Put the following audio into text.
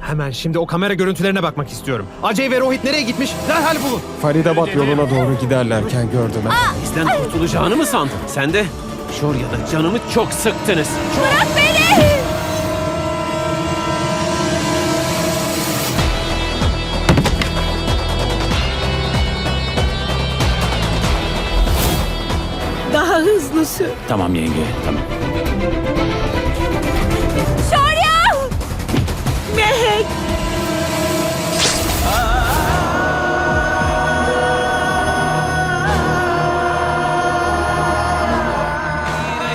Hemen şimdi o kamera görüntülerine bakmak istiyorum. Acey ve Rohit nereye gitmiş? Derhal bulun. Faridabat yoluna doğru giderlerken gördüm. Bizden kurtulacağını mı sandın? Sen de Şorya'da canımı çok sıktınız. Bırak beni! Daha hızlı sür. Tamam yenge, tamam.